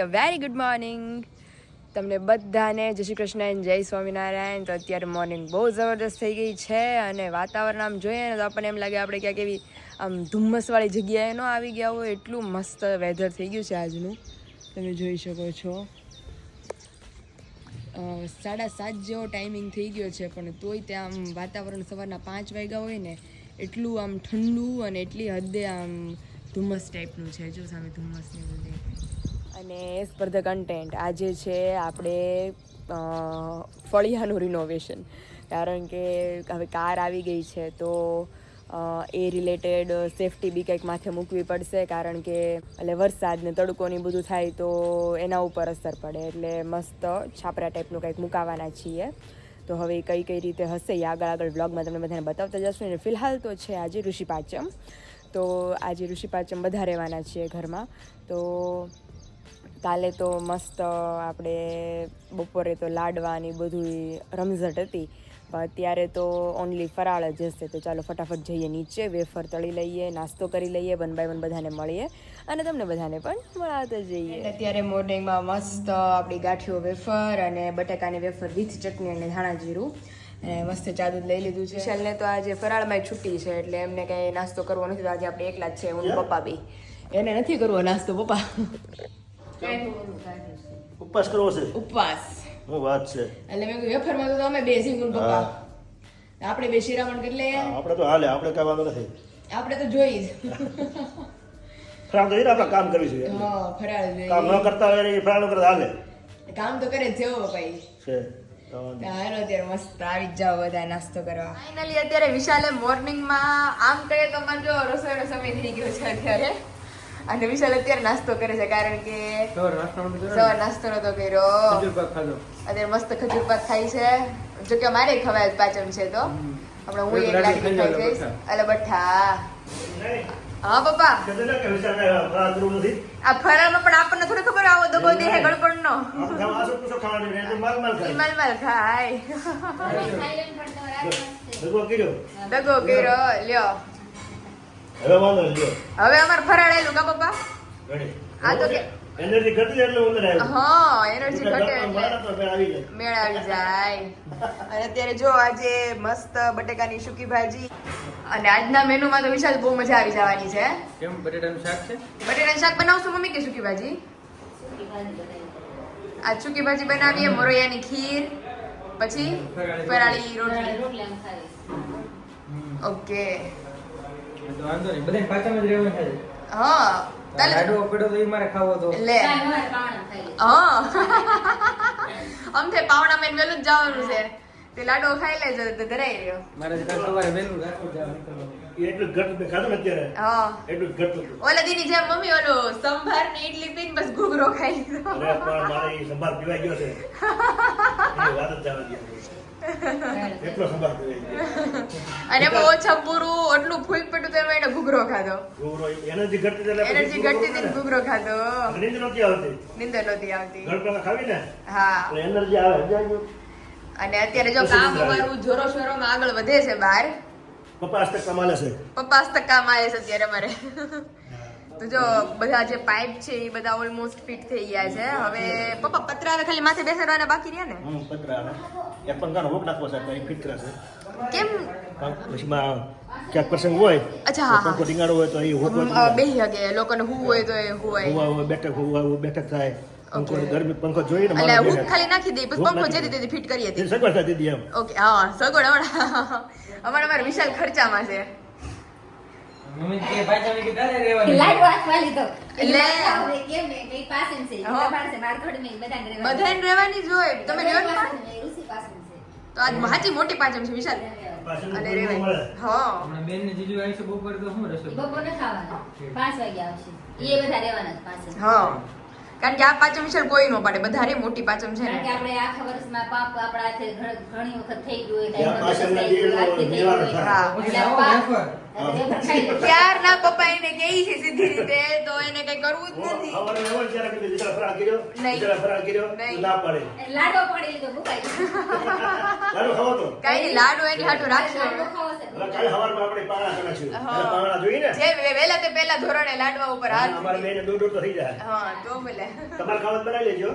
A very good morning તમને બધાને જય શ્રી કૃષ્ણ and જય સ્વામિનારાયણ. તો અત્યારે મોર્નિંગ બહુ જબરદસ્ત થઈ ગઈ છે અને વાતાવરણ આમ જોઈએ ને તો આપણને એમ લાગે આપણે ક્યાંક એવી, આમ ધુમ્મસવાળી જગ્યાએ ન આવી ગયા હોય. એટલું મસ્ત વેધર થઈ ગયું છે આજનું. તમે જોઈ શકો છો. સાડા સાત જેવો ટાઈમિંગ થઈ ગયો છે, પણ તોય ત્યાં આમ વાતાવરણ સવારના પાંચ વાગ્યા હોય ને, એટલું આમ ઠંડુ અને એટલી હદે આમ ધુમ્મસ ટાઈપનું છે. જો સામે ધુમ્મસ ને બધું. અને એઝ કન્ટેન્ટ આજે છે આપણે ફળિયાનું રિનોવેશન કારણ કે હવે કાર આવી ગઈ છે તો એ રિલેટેડ સેફટી બી કંઈક માથે મૂકવી પડશે કારણ કે એટલે વરસાદ ને તડકો બધું થાય તો એના ઉપર અસર પડે. એટલે મસ્ત છાપરા ટાઈપનું કંઈક મુકાવાના છીએ. તો હવે કઈ કઈ રીતે હશે એ આગળ આગળ વ્લોગમાં તમને બધાને બતાવતા જશું. અને ફિલહાલ તો છે આજે ઋષિ પાંચમ. તો આજે ઋષિ પાંચમ બધા રહેવાના છીએ ઘરમાં. તો કાલે તો મસ્ત આપણે બપોરે તો લાડવાની બધું રમઝટ હતી. પણ અત્યારે તો ઓનલી ફરાળ જ હશે. તો ચાલો ફટાફટ જઈએ નીચે વેફર તળી લઈએ નાસ્તો કરી લઈએ વન બાય વન બધાને મળીએ અને તમને બધાને પણ મળાવતા જઈએ. અત્યારે મોર્નિંગમાં મસ્ત આપણી ગાંઠિયો વેફર અને બટાકાની વેફર વિથ ચટણી અને ધાણા જીરું. અને મસ્ત ચા દૂધ લઈ લીધું છે. છેલ્લે તો આજે ફરાળમાં છુટ્ટી છે એટલે એમને કંઈ નાસ્તો કરવો નથી. તો આજે આપણે એકલા જ છે હું? પપ્પા બી. એને નથી કરવો નાસ્તો પપ્પા. ઉપવાસ કરવો છે? ઉપવાસ. હું વાત છે. એટલે મેં કીધું વેફરમાં તો અમે બે સિંગુન પપ્પા. આપણે બે શિરામણ કરી લઈએ આપણે તો હાલે આપણે કઈ વાંધો નથી. આપણે તો જોઈ જ. ફરાળ તો એ આપણે કામ કરવી જોઈએ. હા ફરાળ કામ ન કરતા હોય એ ફરાળ કરતા હાલે. કામ તો કરે જેવો ભાઈ છે અત્યારે મસ્ત આવી જાવ બધા નાસ્તો કરવા. ફાઇનલી અત્યારે વિશાલે મોર્નિંગમાં આમ કહીએ તો મને જો રસોઈનો સમય થઈ ગયો છે અત્યારે. અને વિશાલ અત્યારે નાસ્તો કરે છે કારણ કે સવાર નાસ્તો નતો કર્યો. અત્યારે મસ્ત ખજૂર પાક ખાઈ છે. જો કે મારે ખવાય પાચન છે તો. હમણાં હું એક લાકડી ખાઈ જઈશ. એટલે બઠ્ઠા હા પપ્પા. ને આ ફરાનો પણ આપણને થોડી ખબર આવો દગો દે ગળપણ તો માલ માલ ખાય. ખાય કર્યો? દગો કર્યો. લ્યો. હવે વાંધો નહીં. હવે અમાર ફરાળ આયેલું કા પપ્પા? આ તો કે- એનર્જી ઘટી જાય એટલે ઉંદર આવ્યો હા એનર્જી ઘટે એટલે મેળ આવી જાય. મેળ આવી જાય. અને અત્યારે જો આજે મસ્ત બટેકાની સુકી ભાજી. અને આજના મેનુમાં તો વિશાલ બહુ મજા આવી જવાની છે. કેમ બટેટાનું શાક છે? બટેટાનું શાક બનાવશું મમ્મી કે સુકી ભાજી? આ સૂકી ભાજી બનાવીએ મોરૈયાની ખીર પછી ફરાળી રોટલી. ઓકે. તો વાંધો નહીં. બધાને પાછામાં જ રહેવાનું છે હા. કાલે લાડવો પડ્યો તો એ મારે ખાવો તો. લે. હા. અમથે પાવણા મેન વેલું જ જવાનું છે. તે લાડો ખાઈ લેજો તો ધરાઈ રહ્યો. મારે જ સવારે વહેલું રાખવું જવાનું એટલું ઘટ ખાધું અત્યારે? હા. એટલું જ ઓલા દીની જેમ મમ્મી ઓલો સંભાર ને ઇડલી પીને બસ ઘૂઘરો ખાઈ લીધો. અરે પણ મારે સંભાર પીવાઈ ગયો છે. વાત જ જવા દે. એટલો સંભાળ કરી અને બહુ ઓછા પૂરું એટલું ફૂલ પેટું તો એને ઘૂઘરો ખાધો. ઘૂઘરો એનર્જી ઘટતી એટલે એનર્જી ઘટતી હતી ઘૂઘરો ખાધો. નીંદ નહોતી આવતી? નીંદર નહોતી આવતી. ગળપણ ખાવી ને? હા. એટલે એનર્જી આવે અને અત્યારે જો કામ અમારું જોરો શોરોમાં આગળ વધે છે બહાર. પપ્પા આજ તક કમાલે છે. પપ્પા હસ્તક કામ આવે છે અત્યારે અમારે. તો જો બધા જે પાઇપ છે એ બધા ઓલમોસ્ટ ફિટ થઈ ગયા છે. હવે પપ્પા પતરા હવે ખાલી માથે બેસાડવાના બાકી રહ્યા ને? હમ પતરા ને એક પંખાનો હોક નાખવો છે તો એ ફિટ કરે કેમ? પછી માં ક્યાંક પ્રસંગ હોય અચ્છા, હા, પંખો ટીંગાડો હોય તો એ હોક બેસી શકે. લોકોને હું હોય તો એ હુવા હોય બેઠક હું હોય બેઠક થાય. પંખો ગરમી પંખો જોઈને એટલે હું ખાલી નાખી દઈ પછી પંખો જે. રીતે ફિટ કરી હતી. સગવડ થતી હતી એમ. ઓકે હા સગવડ અમારે અમારે વિશાલ ખર્ચામાં છે. મમ્મી કે પાછામાં કે તારે રહેવાનું લાડુ હાથમાં લીધો. લે. હવે કેમ ને, મેં પાસેન છે. તમારે છે, મારે થોડી મેં બધાને રહેવાનું. બધાને રહેવાની જ હોય. તમે રહ્યો ને ઋષિ પાસેન છે. તો આજ સાચી મોટી પાંચમ છે વિશાલ. અને રેવાય હા. હમણાં બેન ને જીજુ આવી છે બપોર તો શું રસોઈ? બપોરને ખાવાના. પાંચ વાગે આવશે. એ બધા રહેવાના જ પાસેન. હા. કારણ કે આ પાચમ વિશાલ કોઈ ન પાડે. બધારે મોટી પાચમ છે કારણ કે આપણે આખા વર્ષમાં પાપ આપણા ઘણી વખત થઈ ગયું હોય, ત્યાં કાંઈ થઈ ગયું, જે હાથથી થઈ નિવારણ ગયું. થાય. હા પછી એટલે લાવો પા- વેફર. આ તો વેફર ખાઈ લે. ક્યારના પપ્પા એને કહે છે સીધી રીતે તો એને કઈ કરવું જ નથી સવારે એવો જ જ્યારે કીધું, "દીકરા ફરાળ કર્યો? નહીં. ફરા કર્યો?" ના પડે લાડો પડી લીધો ભૂખાઈ લાડો ખાવો તો? કઈ લાડો એની હાટું રાખશો કાલે સવારમાં આપણે પાણા કરા છે. પાણા જોઈ ને? જે વેલા વહેલા તે પહેલા ધોરણે લાડવા ઉપર હાથ અમારે બેને દોઢ દોઢ તો થઈ જાય. હા તો ભલે તમારે ખાવાનું બનાવી લેજો.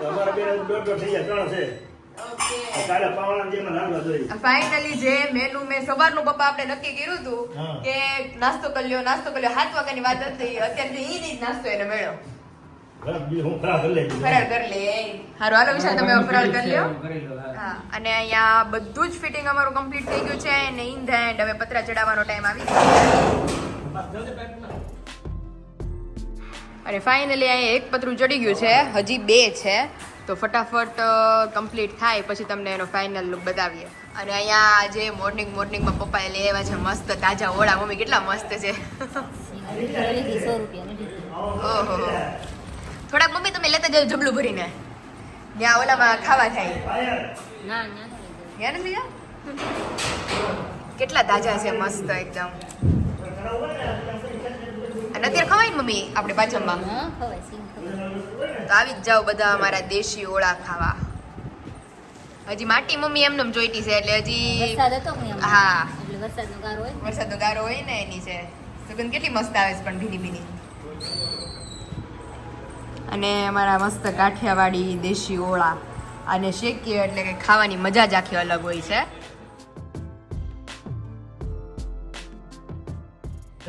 તો અમારે બેને દોઢ દોઢ થઈ જાય, ત્રણ છે. તો. ફાઇનલી જે મેનુ મેં સવારનું પપ્પા આપણે નક્કી કર્યું હતું કે નાસ્તો કરી લ્યો નાસ્તો કરી લ્યો. સાત વાગ્યાની વાત હતી. અત્યારે ઈ જ નાસ્તો એને મળ્યો. અને અહીંયા બધું જ ફિટિંગ અમારું કમ્પ્લીટ થઈ ગયું છે. અને ઇન ધ એન્ડ હવે પતરા ચડાવવાનો ટાઈમ આવી અને ફાઇનલી અહીંયા એક પતરું ચડી ગયું છે. હજી બે છે. તો ફટાફટ કમ્પ્લીટ થાય, પછી તમને એનો ફાઇનલ લુક બતાવીએ અને અહીંયા આજે મોર્નિંગ મોર્નિંગમાં પપ્પાએ લઈ આવ્યા છે મસ્ત તાજા ઓળા મમ્મી કેટલા મસ્ત છે. ઓહો થોડાક મમ્મી તમે લેતા જાવ જબલું ભરીને ત્યાં ઓલામાં ખાવા થાય. યાર નથી? કેટલા તાજા છે, મસ્ત એકદમ અને અત્યારે ખવાય ને મમ્મી આપણે પાછળમાં તો આવી જ જાઓ બધા અમારા દેશી ઓળા ખાવા. હજી માટી મમ્મી એમને જોઈતી છે એટલે હજી. હા. એટલે વરસાદનો ગારો હોય ને. વરસાદનો ગારો હોય ને એની છે. સુગંધ કેટલી મસ્ત આવે છે પણ ભીની ભીની. અને અમારા મસ્ત કાઠિયાવાડી દેશી ઓળા. અને શેકીએ એટલે કે ખાવાની મજા જ આખી અલગ હોય છે.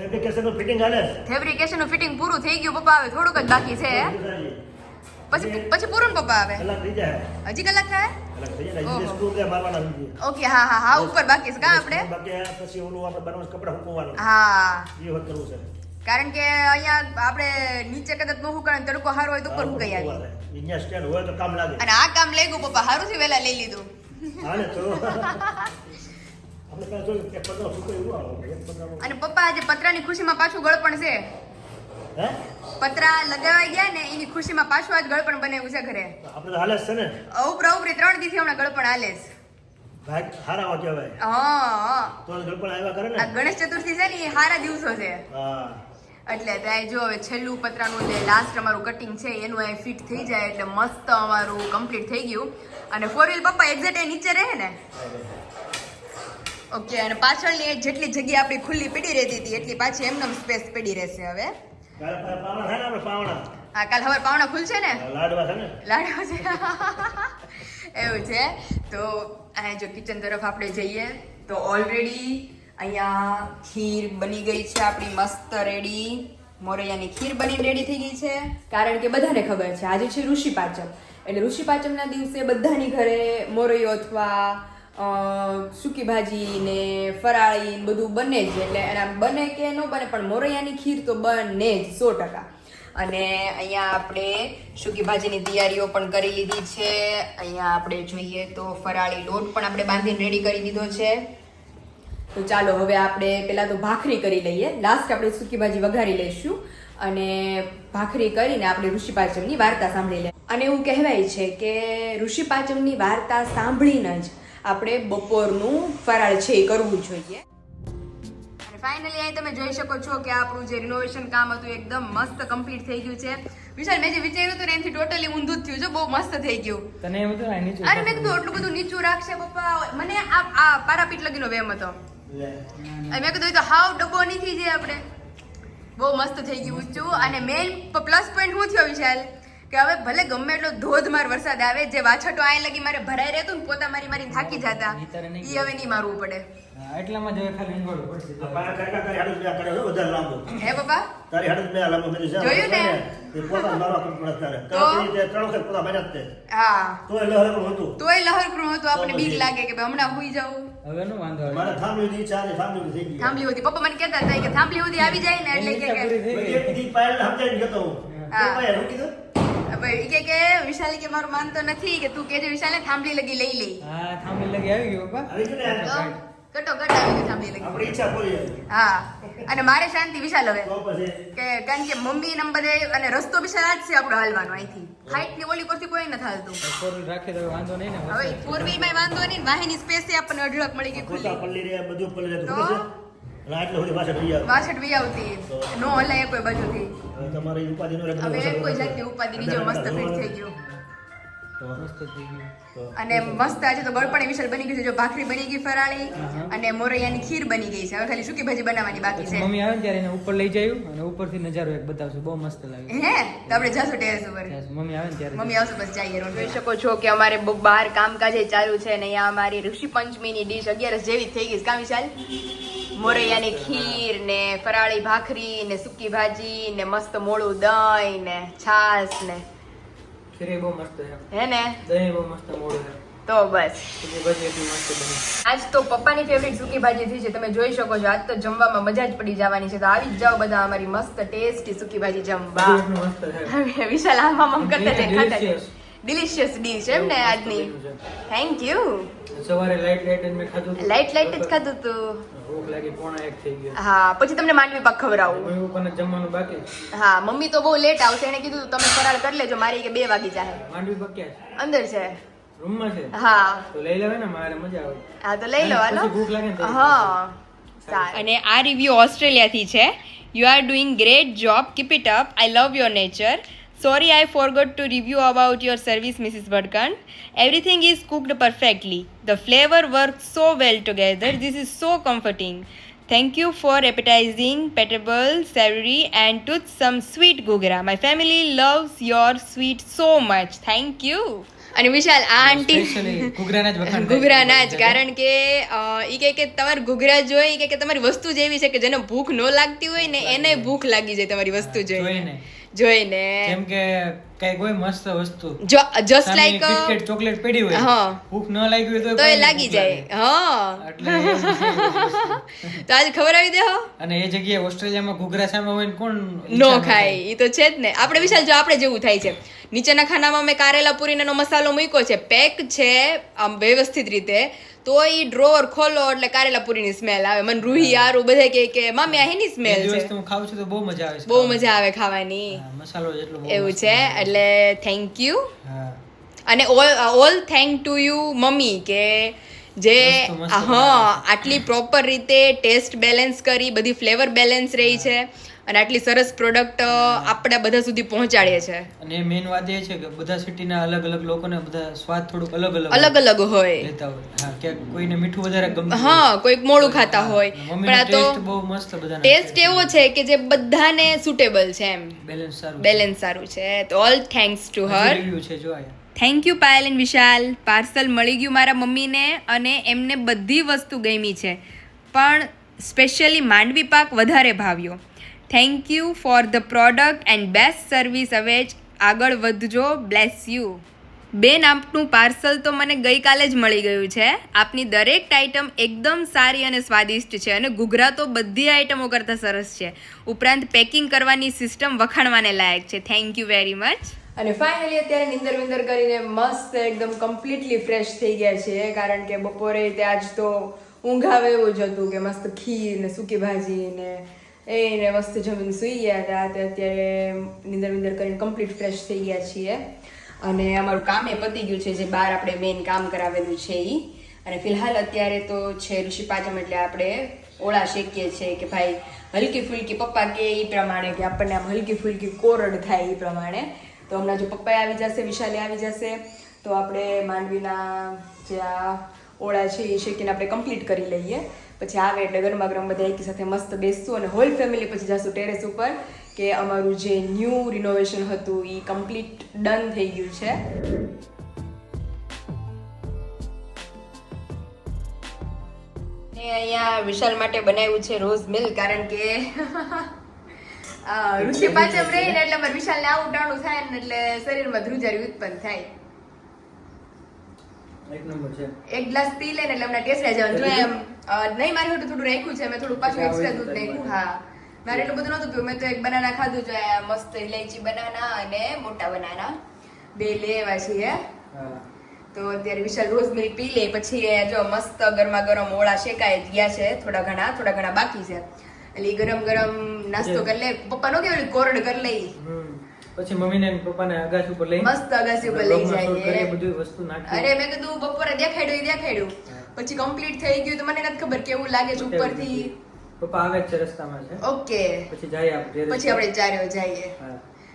ફેબ્રિકેશનનું ફિટિંગ હાલે? છે. ફેબ્રિકેશનનું ફિટિંગ પૂરું થઈ ગયું પપ્પા આવે થોડુંક જ બાકી છે પછી પછી પૂરું ને પપ્પા આવે કલાક થઈ જાય. હજી કલાક થાય? કલાક થઈ જાય. ઓહો. ને સ્ક્રૂ ત્યાં મારવાના નથી. ઓકે હા હા હા ઉપર બાકી છે કા આપણે? બાકી આ પછી ઓલું આપણે બનાવવાનું કપડાં હુકવવાનું. હા. એ વખત કરવું છે. કારણ કે અહીંયા આપણે નીચે કદાચ ન હુકાય ને તડકો સારો હોય તો ઉપર હુકાઈ આવી અહીંયા સ્ટેન્ડ હોય તો કામ લાગે. અને આ કામ લઈ ગયું પપ્પા સારું થી વહેલા લઈ લીધું. હા ને તો. અને પપ્પા આજે પતરાની ખુશીમાં પાછું ગળપણ છે. પતરા લગાવાઈ ગયા ને એની ખુશીમાં પાછું આજ ગળપણ બનાવ્યું છે ઘરે. આપણે હાલે છે ને? ઉપરા ઉપરી ત્રણ દીથી હમણાં ગળપણ હાલે છે હારા કહેવાય હા તો ગળપણ આવ્યા કરે આ ને ગણેશ ચતુર્થી છે ને એ સારા દિવસો છે. હા. એટલે ત્યાં જો હવે છેલ્લું પતરાનું જે લાસ્ટ અમારું કટિંગ છે એનું અહીં ફિટ થઈ જાય એટલે મસ્ત અમારું કમ્પ્લીટ થઈ ગયું. અને ફોર વ્હીલ પપ્પા એક્ઝેક્ટ નીચે રહે ને? ઓકે અને પાછળની જેટલી જગ્યા આપણી ખુલ્લી પડી રહેતી હતી એટલી પાછી એમને સ્પેસ પડી રહેશે હવે. હા કાલ હવે પાવણા ખુલશે ને? લાડવા છે ને? લાડવા છે. એવું છે? તો અહીંયા જો કિચન તરફ આપણે જઈએ તો ઓલરેડી અહીંયા ખીર બની ગઈ છે આપણી મસ્ત રેડી મોરૈયાની ખીર બની રેડી થઈ ગઈ છે. કારણ કે બધાને ખબર છે આજે છે ઋષિ પાંચમ. એટલે ઋષિ પાંચમના દિવસે બધાની ઘરે મોરૈયો અથવા સૂકી ભાજી ને ફરાળી બધું બને જ, એટલે એના બને કે ન બને, પણ મોરૈયાની ખીર તો બને જ સો ટકા. અને અહીંયા આપણે સૂકી ભાજીની તૈયારીઓ પણ કરી લીધી છે. અહીંયા આપણે જોઈએ તો ફરાળી લોટ પણ આપણે બાંધીને રેડી કરી દીધો છે. તો ચાલો હવે આપણે પહેલાં તો ભાખરી કરી લઈએ. લાસ્ટ આપણે સૂકી ભાજી વઘારી લઈશું. અને ભાખરી કરીને આપણે ઋષિ પાંચમની વાર્તા સાંભળી લઈએ. અને એવું કહેવાય છે કે ઋષિ પાંચમની વાર્તા સાંભળીને જ આપણે બપોરનું ફરાળ છે એ કરવું જોઈએ. અને ફાઇનલી અહીં તમે જોઈ શકો છો કે આપણું જે રિનોવેશન કામ હતું એકદમ મસ્ત કમ્પ્લીટ થઈ ગયું છે. વિશાલ મેં જે વિચાર્યું હતું ને એનાથી ટોટલી ઊંધું જ થયું છે. બહુ મસ્ત થઈ ગયું. તને એમ હતું નીચું અરે મેં કીધું એટલું બધું નીચું રાખશે પપ્પા. મને આ આ પારાપીટ લગીનો વેમ હતો. અને મેં કીધું તો હાવ ડબ્બો નહીં થઈ જાય આપણે. બહુ મસ્ત થઈ ગયું ઊંચું. અને મેઇન પ્લસ પોઈન્ટ શું થયો વિશાલ? કે હવે ભલે ગમે એટલો ધોધમાર વરસાદ આવે જે વાછટો આય લગી મારે ભરાઈ રહેતું ને પોતા મારી મારી થાકી જતા ઈ હવે નહીં મારવું પડે. એટલામાં જ ખાલી ઊંઘવાનું પડશે. પાયા કાકા તારી હાડું બે કરે છે વધારે લાંબુ. હે પપ્પા તારી હાડું બે લાંબો મેં કીધું, જોયું ને? તે પોતા મારવા પડે તારે. તો? કારણ કે ત્રણ વખત પોતા માર્યા તે. હા. તોય એટલે પણ હતું. તોય લહરકરું હતું આપણે બીક લાગે કે ભાઈ હમણાં હુઈ જાઉં. હવે નો વાંધો આવે. મારા થાંભલી ની ચાલે થાંભલી ની થઈ ગઈ. થાંભલી સુધી. પપ્પા મને કહેતા હતા કે થાંભલી સુધી આવી જાય ને એટલે કે કે દી પાયલને સમજાવીને ગયો તો હું. હા. તો પાયલ, ભાઈ કે કે વિશાલ કે મારું માનતો નથી કે તું કેજે વિશાલને થાંભલી લગી લઈ લઈ હા થાંભલી લગી આવી ગયો બાપા. આવી ગયું ને? કટો કટ આવી ગયો થાંભલી લગી. આપણી ઈચ્છા પૂરી હા. અને મારે શાંતિ વિશાલ હવે. કે કારણ કે મમ્મી નંબરે અને રસ્તો વિશાલ જ છે આપણો હાલવાનો અહીંથી. હાઈટની ઓલી પરથી કોઈ નથી હાલતું. ફોર વ્હીલ તો હવે વાંધો નહીં ને હવે ફોર વ્હીલમાં વાંધો નહીં વાહીની સ્પેસથી આપણને અઢળક મળી ગઈ ખુલ્લી. પલ્લી રે બધું પલ્લી રહ્યા, અને વાસઠ આવતી નો હલાય કોઈ બાજુથી. તમારી ઉપાધિ નો રહે હવે કોઈ જાતની ઉપાધિ નહીં જો મસ્ત ફિટ થઈ ગયું. તો મસ્ત થઈ ગયું. તો અને મસ્ત આજે તો ગળપણ વિશાલ બની ગયું છે. જો ભાખરી બની ગઈ ફરાળી અને મોરૈયાની ખીર બની ગઈ છે. હવે ખાલી સુકી ભાજી બનાવવાની બાકી છે. મમ્મી આવે ત્યારે એને ઉપર લઈ જયું અને ઉપરથી નજારો એક બતાવશું. બહુ મસ્ત લાગે. હે? તો આપણે જાશું ટેરેસ ઉપર. મમ્મી આવે ત્યારે મમ્મી આવશે બસ જઈએ રોડ જોઈ શકો છો કે અમારે બહુ બહાર કામકાજે ચાલુ છે ને અહીંયા અમારી ઋષિ પંચમીની ડીશ અગિયારસ જેવી થઈ ગઈ કામ વિશાલ? મોરૈયાની ખીર ને ફરાળી ભાખરી ને સુકી ભાજી ને મસ્ત મોળું દહીં ને છાશ ને. ખીરે બહુ મસ્ત હે ને? દહીં બહુ મસ્ત મોડું છે. તો બસ. આજ તો પપ્પાની ફેવરિટ સૂકી ભાજી થઈ છે. તમે જોઈ શકો છો. આજ તો જમવામાં મજા જ પડી જવાની છે. તો આવી જ જાઓ બધા અમારી મસ્ત ટેસ્ટી સૂકી ભાજી જમવા. વિશાલ આમ આમ કરતા ખાતા. ડિલિશિયસ ડીશ એમ ને આજની. થેન્ક યુ સવારે લાઈટ લાઈટ મેં ખાધું લાઈટ લાઈટ જ ખાધું તું હા પછી તમને માંડવી પાક ખવડાવું. જમવાનું બાકી? હા મમ્મી તો બહુ લેટ આવશે એને કીધું તમે ફરાળ કરી લેજો મારી કે બે વાગી જાય માંડવી પક્યા છે? અંદર છે. રૂમમાં છે? હા. તો લઈ લેવાય ને મારે મજા આવે. હા તો લઈ લો હાલો. ભૂખ લાગે હા. અને આ રિવ્યુ ઓસ્ટ્રેલિયાથી છે. You are doing great job keep it up I love your nature sorry I forgot to review about your service Mrs Bhadkan everything is cooked perfectly the flavour work so well together this is so comforting thank you for appetizing palatable savoury and toothsome sweet ghughra my family loves your sweet so much thank you અને વિશાલ આ આંટી ઘૂઘરાના જ કારણ કે એ કહે કે તમારે ઘૂઘરા જોઈ કે કે તમારી વસ્તુ જ એવી છે કે જેને ભૂખ ન લાગતી હોય ને એને ભૂખ લાગી જાય તમારી વસ્તુ જોઈને. જોઈને. જેમ કે કઈ કોઈ મસ્ત વસ્તુ. જો જસ્ટ લાઈક KitKat ચોકલેટ પડી હોય. હા. ભૂખ ન લાગી હોય તો એ લાગી જાય. હા. તો આજે ખબર આવી દે હો. અને એ જગ્યાએ ઓસ્ટ્રેલિયામાં ઘૂઘરા સામે હોય ને કોણ નો ન ખાય. એ તો છે જ ને. આપણે વિશાલ જો આપણે જેવું થાય છે. નીચેના ખાનામાં મેં કારેલા પૂરીનો મસાલો મૂક્યો છે. પેક છે આમ વ્યવસ્થિત રીતે. તો એ ડ્રોવર ખોલો એટલે કારેલા પૂરીની સ્મેલ આવે. મને રૂહી આરું બધા કે કે મામી આ હેની સ્મેલ છે. હું ખાઉં છું તો બહુ મજા આવે છે બહુ મજા આવે ખાવાની. મસાલો જેટલો એવું છે? એટલે થેન્ક યુ અને all all thank to you mummy કે જે હા આટલી પ્રોપર રીતે ટેસ્ટ બેલેન્સ કરી બધી ફ્લેવર બેલેન્સ રહી છે. અને આટલી સરસ પ્રોડક્ટ આપણા બધા સુધી પહોંચાડે છે. અને મેઇન વાત એ છે કે બધા સિટીના અલગ અલગ લોકોને બધા સ્વાદ થોડુંક અલગ અલગ અલગ અલગ હોય. લેતા હોય. હા કે કોઈને મીઠું વધારે ગમતું હા કોઈક મોડું ખાતા હોય. પણ આ તો બહુ મસ્ત બધા ટેસ્ટ એવો છે કે જે બધાને સુટેબલ છે એમ. બેલેન્સ સારું. બેલેન્સ સારું છે. તો all thanks to her review છે જો આયા. Thank you Payal and Vishal parcel મળી ગયું મારા મમ્મીને અને એમને બધી વસ્તુ ગમી છે. પણ સ્પેશિયલી માંડવી પાક વધારે ભાવ્યો. Thank you for the product and best service હવે જ આગળ વધજો. બ્લેસ યુ બેન, આપનું પાર્સલ તો મને ગઈકાલે જ મળી ગયું છે. આપની દરેક આઇટમ એકદમ સારી અને સ્વાદિષ્ટ છે અને ઘૂઘરા તો બધી આઇટમો કરતાં સરસ છે. ઉપરાંત પેકિંગ કરવાની સિસ્ટમ વખાણવાને લાયક છે. થેન્ક યુ વેરી મચ અને ફાઇનલી અત્યારે નિંદર વિંદર કરીને મસ્ત એકદમ કમ્પ્લીટલી ફ્રેશ થઈ ગયા છે. કારણ કે બપોરે ત્યાં જ તો ઊંઘ આવે એવું જ હતું કે મસ્ત ખીર ને સૂકી ભાજી ને એને મસ્ત જમીને સૂઈ ગયા હતા. તે અત્યારે નિંદર વિંદર કરીને કમ્પ્લીટ ફ્રેશ થઈ ગયા છીએ. અને અમારું કામ એ પતી ગયું છે, જે બહાર આપણે મેઇન કામ કરાવેલું છે એ અને ફિલહાલ અત્યારે તો છે ઋષિ પાંચમ એટલે આપણે ઓળા શેકીએ છીએ કે ભાઈ હલકી ફુલકી પપ્પા કે એ પ્રમાણે, કે આપણને આમ હલકી ફુલકી કોરડ થાય એ પ્રમાણે. તો હમણાં જો પપ્પાએ આવી જશે, વિશાલે આવી જશે, તો આપણે માંડવીના જે આ ઓળા છે એ શેકીને આપણે કમ્પ્લીટ કરી લઈએ. પછી આવે એટલે ગરમા ગરમ બધા એકી સાથે મસ્ત બેસશું અને હોલ ફેમિલી પછી જશું ટેરેસ ઉપર કે અમારું જે ન્યૂ રિનોવેશન હતું એ કમ્પ્લીટ ડન થઈ ગયું છે. અહીંયા વિશાલ માટે બનાવ્યું છે રોઝ મિલ્ક કારણ કે આ ઋષિ પાચમ રહી ને એટલે અમારે વિશાલને આવું ટાણું થાય ને એટલે શરીરમાં ધ્રુજારી ઉત્પન્ન થાય. એક નંબર છે. એક ગ્લાસ પી લે ને એટલે હમણાં ટેસ્ટ જવાનું. જો એમ નહીં મારી હોટું થોડું રાખ્યું છે. મેં થોડું પાછું એક્સ્ટ્રા દૂધ નાખ્યું હા. મારે એટલું બધું નહોતું પીવું મેં તો એક બનાના ખાધું છે. મસ્ત ઇલાયચી બનાના અને મોટા બનાના. બે લેવા છીએ. તો અત્યારે વિશાલ રોઝ મિલ્ક પી લે. પછી જો મસ્ત ગરમા ગરમ ઓળા શેકાઈ ગયા છે. થોડા ઘણા થોડા ઘણા બાકી છે. એટલે ગરમ ગરમ નાસ્તો કરી લે. પપ્પા નો કેવું કોરડ કરી લઈ પછી મમ્મી ને પપ્પા ને અગાસી ઉપર લઈ મસ્ત અગાસી ઉપર લઈ જાય બધું વસ્તુ નાખી અરે મેં કીધું બપોરે દેખાડ્યું દેખાડ્યું. પછી કમ્પ્લીટ થઈ ગયું તો મને નથી ખબર કેવું લાગે છે ઉપરથી. પપ્પા આવે છે રસ્તામાં છે? ઓકે. પછી જઈએ આપણે. પછી આપણે ચારે જઈએ.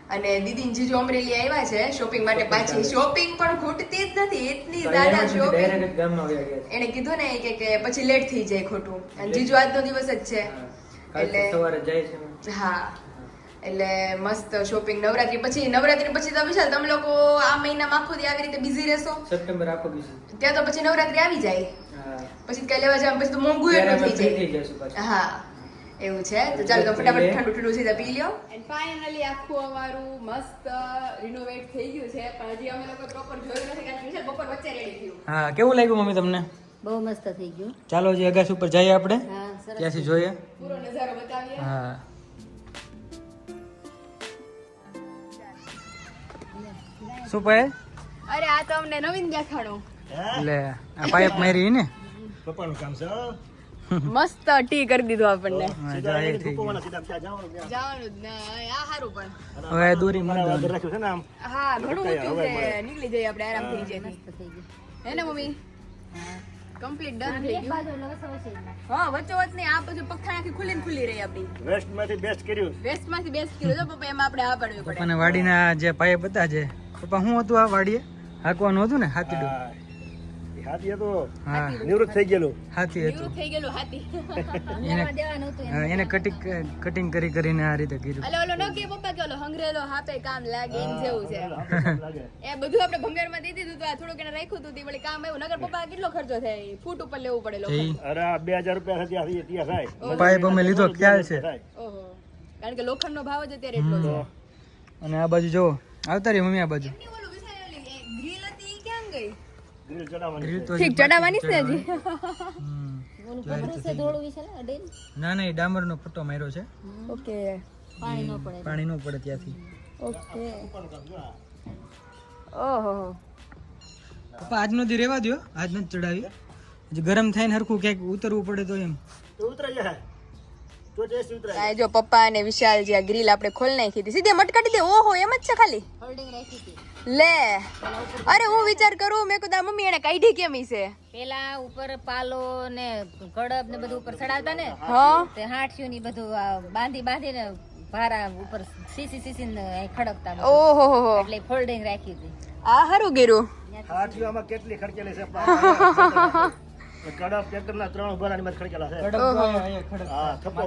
અને દીદી જીજુ અમરેલી આવ્યા છે શોપિંગ માટે પાછી. શોપિંગ પણ ખૂટતી જ નથી એટલી દાદા શોપિંગ. એને કીધું ને કે કે પછી લેટ થઈ જાય ખોટું. અને જીજુ આજનો દિવસ જ છે. એટલે સવારે જાય છે. હા. એટલે મસ્ત શોપિંગ નવરાત્રી. પછી નવરાત્રી પછી તો વિશાલ તમે લોકો આ મહિનામાં આખો દી આવી રીતે બિઝી રહેશો? સપ્ટેમ્બર આખો બિઝી ત્યાં તો પછી નવરાત્રી આવી જાય. પછી કઈ લેવા જવા પછી તો મોંઘું એટલું થઈ જાય. હા એવું છે? તો ચાલો ફટાફટ ઠંડુ ઠંડુ છે પી લ્યો. એન્ડ ફાઇનલી આખું અમારું મસ્ત રિનોવેટ થઈ ગયું છે. પણ હજી અમે લોકો પ્રોપર જોયું નથી કારણ કે બપોર વચ્ચે રેડી થયું. હા કેવું લાગ્યું મમ્મી તમને? બહુ મસ્ત થઈ ગયું. ચાલો હજી અગાસ ઉપર જઈએ આપણે. ત્યાંથી જોઈએ. પૂરો નજારો બતાવીએ. હા. શું પાય અરે આ તો અમને નવીન દેખાડો. એટલે આ પાઇપ મારી ને? પપ્પાનું કામ છે મસ્ત ટી કરી દીધું આપણને. હા, હવે દોરી મંદ રાખ્યું છે ને આમ. હા ઘણું ઊંચું છે. નીકળી જઈએ આપણે આરામથી થઈ જાય હે ને મમ્મી? કમ્પ્લીટ ડન થઈ ગયું. હા વચ્ચો વચ્ચ નહીં આ પછી પગથાણ આખી ખુલ્લી ને ખુલ્લી રહી આપણી. વેસ્ટમાંથી બેસ્ટ કર્યું. વેસ્ટમાંથી બેસ્ટ કર્યું. તો પપ્પા એમાં આપણે આ પડવી પડે. અને વાડીના જે પાઇપ હતા જે પપ્પા શું હતું આ વાડીએ? હાકવાનું હતું ને હાથીડું હા. હાથી હતો. નિવૃત્ત થઈ ગયેલું. હાથી હતું. થઈ ગયેલું હાથી. એને દેવાનું હતું હા, એને કટિંગ કટિંગ કરી કરીને આ રીતે કર્યું. અલે ઓલો ન કે પપ્પા કે ઓલો હંગરેલો હાપે કામ લાગે એમ જેવું છે. એ બધું આપણે ભંગારમાં દઈ દીધું તો આ થોડુંક એને રાખ્યું હતું વળી કામ આવ્યું. નગર પપ્પા કેટલો ખર્ચો થાય? ફૂટ ઉપર લેવું પડે લોકો અરે આ હજાર રૂપિયા થયા ત્યાં ત્યાં થાય. પાઇપ અમે લીધો ખ્યાલ છે. ઓહો. કારણ કે લોખંડનો ભાવ જ અત્યારે એટલો છે. અને આ બાજુ જો આવતા રહી મમ્મી આ બાજુ. ગ્રીલ હતી ક્યાં ગઈ? ચડાવવાની છે. ઠીક ચડાવવાની ને ને ને. ના ના માર્યો છે. ઓકે. પાણી ન પડે. પાણી ન પડે ત્યાંથી. ઓકે. ઓહો. પપ્પા આજનો દી રેવા દ્યો. આજ નથી ચડાવી હજી ગરમ થાય ને હરખું ક્યાંક ઉતરવું પડે તો એમ. ઉતરાઈ જાય. જો પપ્પા અને વિશાલ જે આ ગ્રીલ આપણે ખોલ નાખી હતી. સીધે મટકાટી દે. ઓહો એમ જ છે ખાલી. હોલ્ડિંગ રાખી હતી. લે. અરે હું વિચાર કરું મેં કીધું મમ્મી એને કાઢી કેમ છે? પેલા ઉપર પાલો ને કડબ ને બધું ઉપર ચડાવતા ને હા. તે હાંઠિયું ની બધું બાંધી બાંધીને ભારા ઉપર સીસી સીસી ને ખડકતા ઓહો હો હો. એટલે ફોલ્ડિંગ રાખી હતી. આ હારું ગેરું હાથીઓમાં કેટલી ખડકેલી છે? ટ્રેક્ટરના ત્રણ ખડકેલા છે. કડક હા થપ્પો?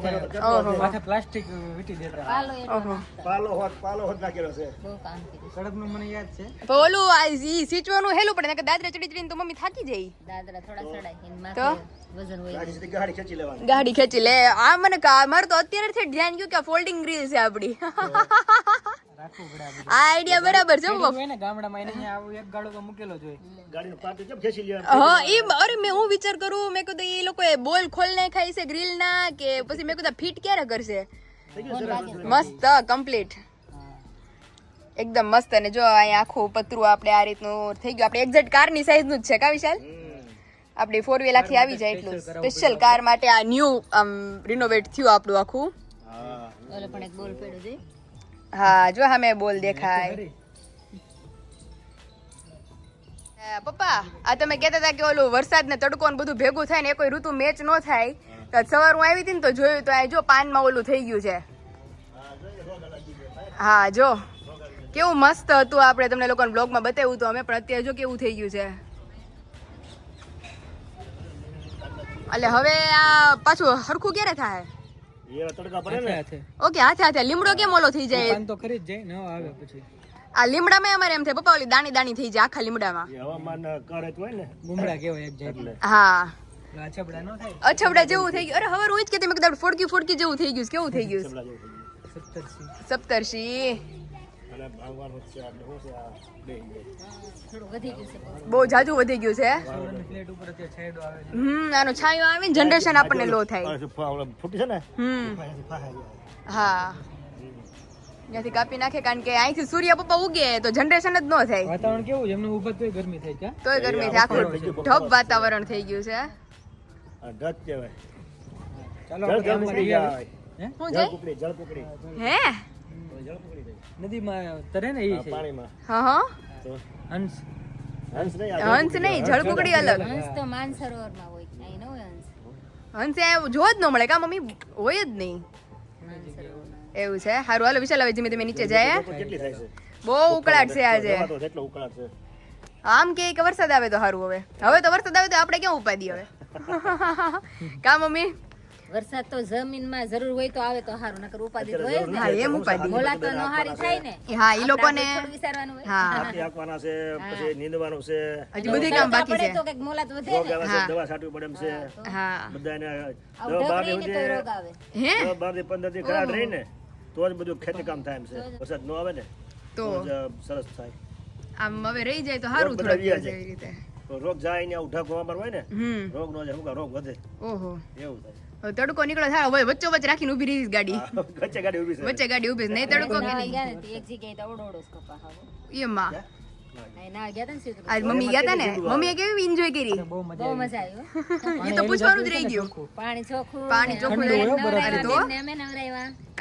માથે પ્લાસ્ટિક વીટી દેતા. પાલો પાલો હોત પાલો હોત નાખેલો છે. બહુ કામ મને યાદ છે. તો ઓલું આ સીચવાનું હેલું પડે નકર દાદરા ચડી ચડીને તો મમ્મી થાકી જાય. દાદરા થોડા ચડાય તો? ગાડી ખેંચી લેવાની. ગાડી ખેંચી લે. આ મને મારે તો અત્યારેથી જ ધ્યાન ગયું કે ફોલ્ડિંગ ગ્રીલ છે આપડી. આ આઈડિયા બરાબર છે હો. હોય ને ગામડામાં એને આવું એક ગાળો તો મૂકેલો જ હોય. ગાડીનું કેમ ખેંચી લેવાનું હા ઈ અરે મેં હું વિચાર કરું મેં કીધું એ લોકોએ બોલ ખોલને નાખાય છે ગ્રીલ ના કે પછી મેં કીધું ફિટ ક્યારે કરશે? મસ્ત કમ્પ્લીટ એકદમ મસ્ત અને જો અહીંયા આખું પતરું આપણે આ રીતનું થઈ ગયું. આપણે એક્ઝેક્ટ કારની સાઈઝનું જ છે કા વિશાલ? આપણી ફોર આખી આવી જાય એટલું. સ્પેશિયલ કાર માટે આ ન્યૂ આમ રિનોવેટ થયું આપણું આખું. હા. જો પણ એક બોલ પડ્યો હા જો સામે બોલ દેખાય. અ, પપ્પા આ તમે કહેતા હતા કે ઓલું વરસાદ ને તડકો ને બધું ભેગું થાય ને એ કોઈ ઋતુ મેચ ન થાય. તો સવાર હું આવી હતી ને તો જોયું તો આ જો પાનમાં ઓલું થઈ ગયું છે. હા જો. કેવું મસ્ત હતું આપણે તમને લોકોને બ્લોગમાં બતાવ્યું તો અમે પણ અત્યારે જો કેવું થઈ ગયું છે. એટલે હવે આ પાછું હરખું ક્યારે થાય? એ તડકા પડે ને. હાથે ઓકે હાથે હાથે. લીમડો કેમ ઓલો થઈ જાય? તો કરી જ જાય ન આવે પછી. આ લીમડામાં અમારે એમ થાય પપ્પા ઓલી દાણી દાણી થઈ જાય આખા લીમડામાં. એ હવામાન કરે તો હોય ને. ગુમડા કેવાય એક જાય હા. અછબડા ન થાય. અછબડા જેવું થઈ ગયું. અરે હવે રોજ કે તમે કદાચ ફોડકી ફોડકી જેવું થઈ ગયું કેવું થઈ ગયું સપ્તર્ષી સપ્તર્ષિ બહુ જાજુ વધી ગયું છે સોલરની પ્લેટ ઉપર અત્યારે છાંયડો આવે છે હમ આનો છાંયો આવે ને જનરેશન આપણને લો થાય. ફૂટી છે ને હમ. હા. ત્યાંથી કાપી નાખે કારણ કે અહીંથી સૂર્ય પપ્પા ઉગે તો જનરેશન જ ન થાય. વાતાવરણ કેવું છે? એમને ઊભા તોય ગરમી થાય છે તોય ગરમી થાય. આખું ઢબ વાતાવરણ થઈ ગયું છે આ ઢગ કહેવાય. ચાલો જળ કુકડી જળ કુકડી હે? જળ કુકડી. જાય. નદીમાં તરે ને એ છે. પાણીમાં. હા હા. તો હંસ. હંસ નહીં હંસ નહીં જળકુકડી અલગ. હંસ. તો માનસરોવરમાં હોય અહીં ન હોય હંસ. હંસ આ જોવા જ ન મળે કા મમ્મી? હોય જ નહીં. એવું છે? સારું હાલો વિશાલ હવે ધીમે ધીમે નીચે જાય બહુ ઉકળાટ છે આજે. આમ કે કે વરસાદ આવે તો સારું હવે. હવે તો વરસાદ આવે તો આપણે ક્યાં ઉપાધી હવે? કા મમ્મી? વરસાદ તો જમીનમાં જરૂર હોય તો આવે તો સારું નકર ઉપાધિ તો હોય ને. હા એમ ઉપાડી મોલા તો નોહારી થાય ને. હા એ લોકોને થોડું વિચારવાનું હોય. હા. છે પછી નીંદવાનું છે. હજી બધી કામ બાકી છે. તો કે મોલા તો વધે ને. હા. દવા છાંટવી પડે એમ છે. હા બધાને દવા બાર તોય રોગ આવે. હે? દવા બારથી પંદરથી ખરાબ રહી ને તો જ બધું ખેતી કામ થાય એમ છે. વરસાદ નો આવે ને તો. સરસ થાય. આમ હવે રહી જાય તો સારું દિવસ એવી રીતે. રોગ જાય ને ઉઠા ગોવામાં હોય ને હમ. રોગ નો જાય રોગ વધે. ઓહો. એવું થાય. તડકો નીકળે થાય હવે વચ્ચો વચ્ચે રાખીને ઊભી રહી ગાડી. વચ્ચે ગાડી ઊભી વચ્ચે ગાડી ઊભી નહીં તડકો કે નહીં? એક જગ્યાએ કપા હાવો. આજ મમ્મી ગયા હતા ને? મમ્મીએ કેવી એન્જોય કરી? બહુ મજા આવી. એ તો પૂછવાનું જ રહી ગયું. પાણી ચોખ્ખું પાણી અરે તો?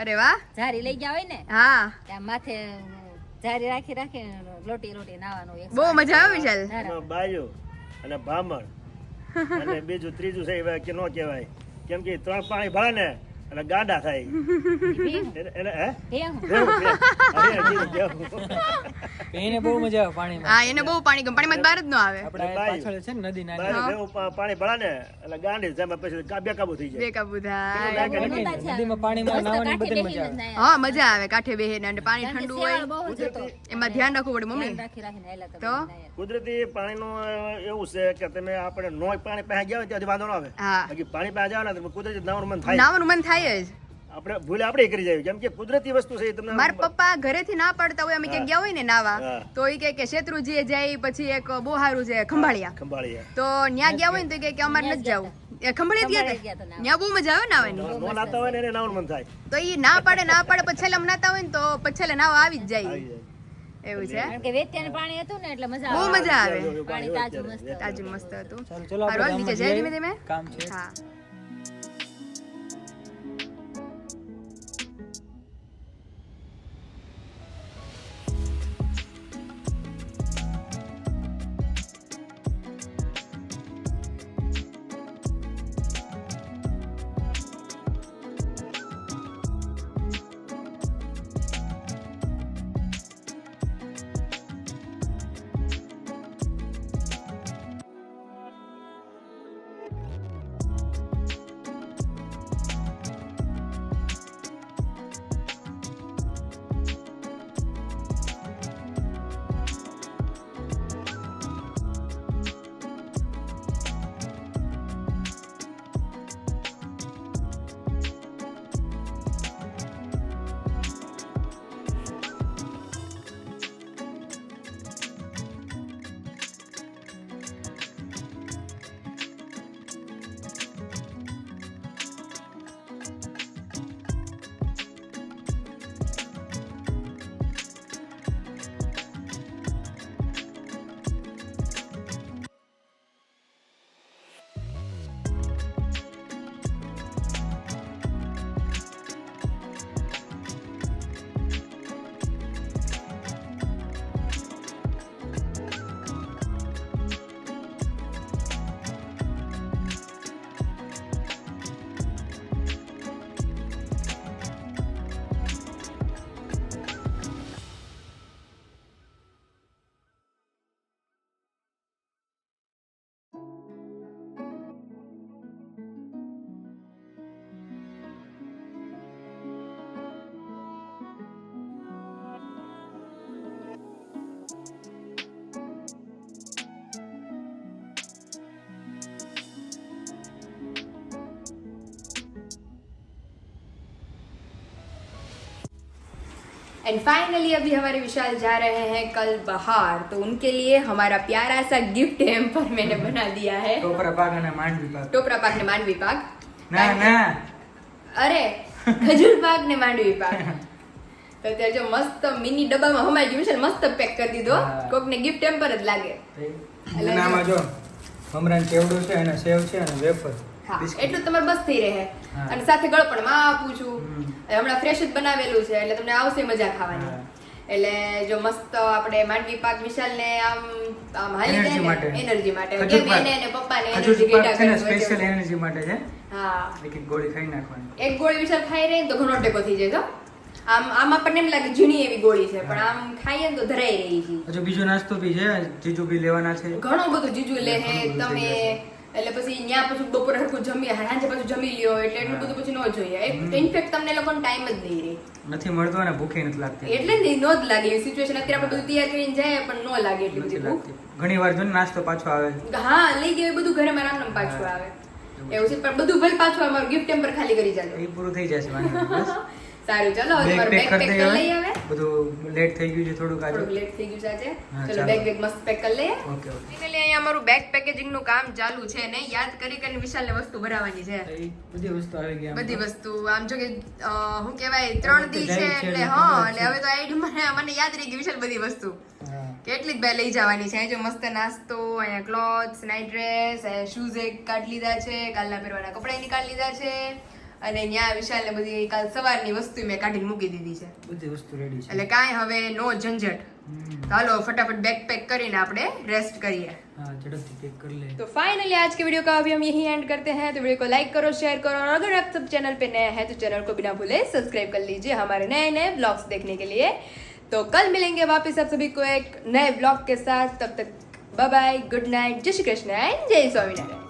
અરે વાહ. જારી લઈ ગયા હોય ને? હા. માથે ઝારી રાખી રાખી લોટી લોટી નાવાનું બહુ મજા આવે વિશાલ બાયો અને ભામણ અને બીજું ત્રીજું છે કે નો કહેવાય. કેમ કે ત્રણ પાણી ભળે ને એટલે ગાડા થાય. એને હે? બહુ મજા આવે પાણીમાં. હા એને બહુ પાણી ગમે. પાણીમાં બહાર જ ન આવે. આપણે પાછળ છે ને નદી નાની પાણી ભળા ને એટલે ગાંડી જાય પછી કા- બેકાબુ થઈ જાય. બે કાબુ થાય બહુ. નદીમાં પાણીમાં મસ્ત બધી મજા આવે હા મજા આવે કાંઠે બેહીને અને પાણી ઠંડુ હોય. બહુ એમાં ધ્યાન રાખવું પડે મમ્મી. તો? કુદરતી પાણીનું એવું છે કે તમે આપણે નોય પાણી પાસે ગયા હોય ત્યાંથી વાંધો ન આવે. હા. બાકી પાણી પાસે જાવ ને કુદરતી નાવાનું મન થાય. નાવાનું મન થાય જ. આપણે ભૂલ આપણે કરી જાય. કેમ કે કુદરતી વસ્તુ છે તમને મારા પપ્પા ઘરેથી ના પડતા હોય અમે ક્યાંક ગયા હોય ને નાવા તો એ કે કે શેત્રુજીએ જાય પછી એક બહુ સારું છે ખંભાળિયા. ખંભાળિયા. તો ન્યા ગયા હોય ને તો કે કે અમારે નથી જવું. એ ખંભાળિયા ગયા હતા? ન્યા બહુ મજા આવે નાવાની? નો નાતા હોય ને એને નાવાનું મન થાય. તો એ ના પાડે ના પાડે પછી છેલ્લે નાતા હોય ને તો પછી છેલ્લે નાવા આવી જ જાય. એવું છે? કે વેત્યાનું પાણી હતું ને એટલે મજા બહુ મજા આવે. પાણી તાજું મસ્ત. હતું. તાજું મસ્ત હતું. ચલો આપણે નીચે જઈએ. ધીમે ધીમે. કામ છે. હા. एंड फाइनली अभी हमारे विशाल जा रहे हैं कल बाहर तो उनके लिए हमारा प्यारा सा गिफ्ट हैम्पर मैंने बना दिया है ટોપરા પાક અને માંડવી પાક ટોપરા પાક ને માંડવી પાક ના ના અરે ખજૂર પાક ને માંડવી પાક તો અત્યારે જો મસ્ત મિની ડબ્બામાં હમાઈ ગયું છે ને મસ્ત પેક કરી દીધો હા. કોક ને ગિફ્ટ ટેમ્પર જ લાગે અને આમાં જો મમરાન કેવડું છે અને સેવ છે અને વેફર હા એટલું તમારે બસ થઈ રહે. અને સાથે ગળપણમાં આપું છું. હમણાં ફ્રેશ જ બનાવેલું છે એટલે તમને આવશે મજા ખાવાની. એટલે જો મસ્ત આપણે માંડવી પાક વિશાલને આમ આમ હાલી જાય ને એનર્જી માટે. કેમ. એને એને પપ્પાને એનર્જી ગેટા હોય સ્પેશિયલ એનર્જી માટે છે. હા. એક ગોળી ખાઈ નાખવાની. એક ગોળી વિશાલ ખાઈ રહી તો ઘણો ટેકો થઈ જાય તો આમ આમ આપણને એમ લાગે જૂની એવી ગોળી છે પણ આમ ખાઈએ તો ધરાઈ રહી છે. હજુ બીજો નાસ્તો બી છે જીજુ બી લેવાના છે. ઘણું બધું જીજુ લે હે તમે એટલે પછી ન્યા પછી બપોરે હરખું જમી સાંજે પાછું જમી લ્યો એટલે એટલું બધું પછી ન જોઈએ. ઇનફેક્ટ તમને લોકોને ટાઈમ જ નહીં રહે. નથી મળતો અને ભૂખે નથી લાગતી. એટલે જ નો જ લાગે. સિચ્યુએશન અત્યારે આપણે બધું તૈયાર કરીને જાય પણ ન લાગે એટલી બધી ભૂખ. ઘણી વાર જો નાસ્તો પાછો આવે. હા લઈ ગયો બધું ઘરે મારા નામ પાછું આવે. એવું છે પણ બધું ભલે પાછું અમારું મારું ગિફ્ટ ટેમ્પર ખાલી કરી જાય એ પૂરું થઈ જશે સારું ચલો બેગ તમારું બેગ પેક કરી લઈ હવે બધું લેટ થઈ ગયું છે થોડુંક આજે. થોડું લેટ થઈ ગયું છે આજે. ચલો બેગ બેગ મસ્ત પેક કરી લઈએ. ઓકે ઓકે એટલે અહીંયા અમારું બેગ પેકેજિંગનું કામ ચાલુ છે ને યાદ કરી કરીને વિશાલને વસ્તુ ભરાવાની છે. બધી વસ્તુ આવી ગઈ બધી વસ્તુ આમ જો કે શું કહેવાય ત્રણ દી છે એટલે હા એટલે હવે તો આઈડી મને મને યાદ રહી ગઈ વિશાલ બધી વસ્તુ. કેટલીક કેટલી બે લઈ જવાની છે અહીં જો મસ્ત નાસ્તો અહીંયા ક્લોથ્સ નાઇટ ડ્રેસ શૂઝ એક કાઢ લીધા છે કાલના પહેરવાના કપડા નીકાળી લીધા છે. અને ત્યાં વિશાલને બધી કાલ સવારની વસ્તુ મેં કાઢીને મૂકી દીધી છે બધી વસ્તુ રેડી છે એટલે કાંઈ હવે નો ઝંઝટ હમ. તો હાલો ફટાફટ બેગ પેક કરીને આપણે રેસ્ટ કરીએ हाँ झड़प पेक कर ले तो फाइनली आज के वीडियो का अभी हम यही एंड करते हैं तो वीडियो को लाइक करो शेयर करो और अगर आप सब चैनल पे नए हैं तो चैनल को बिना भूले सब्सक्राइब कर लीजिए हमारे नए नए ब्लॉग्स देखने के लिए तो कल मिलेंगे वापस आप सभी को एक नए ब्लॉग के साथ तब तक बाय बाय गुड नाइट जय श्री कृष्ण एंड जय स्वामीनारायण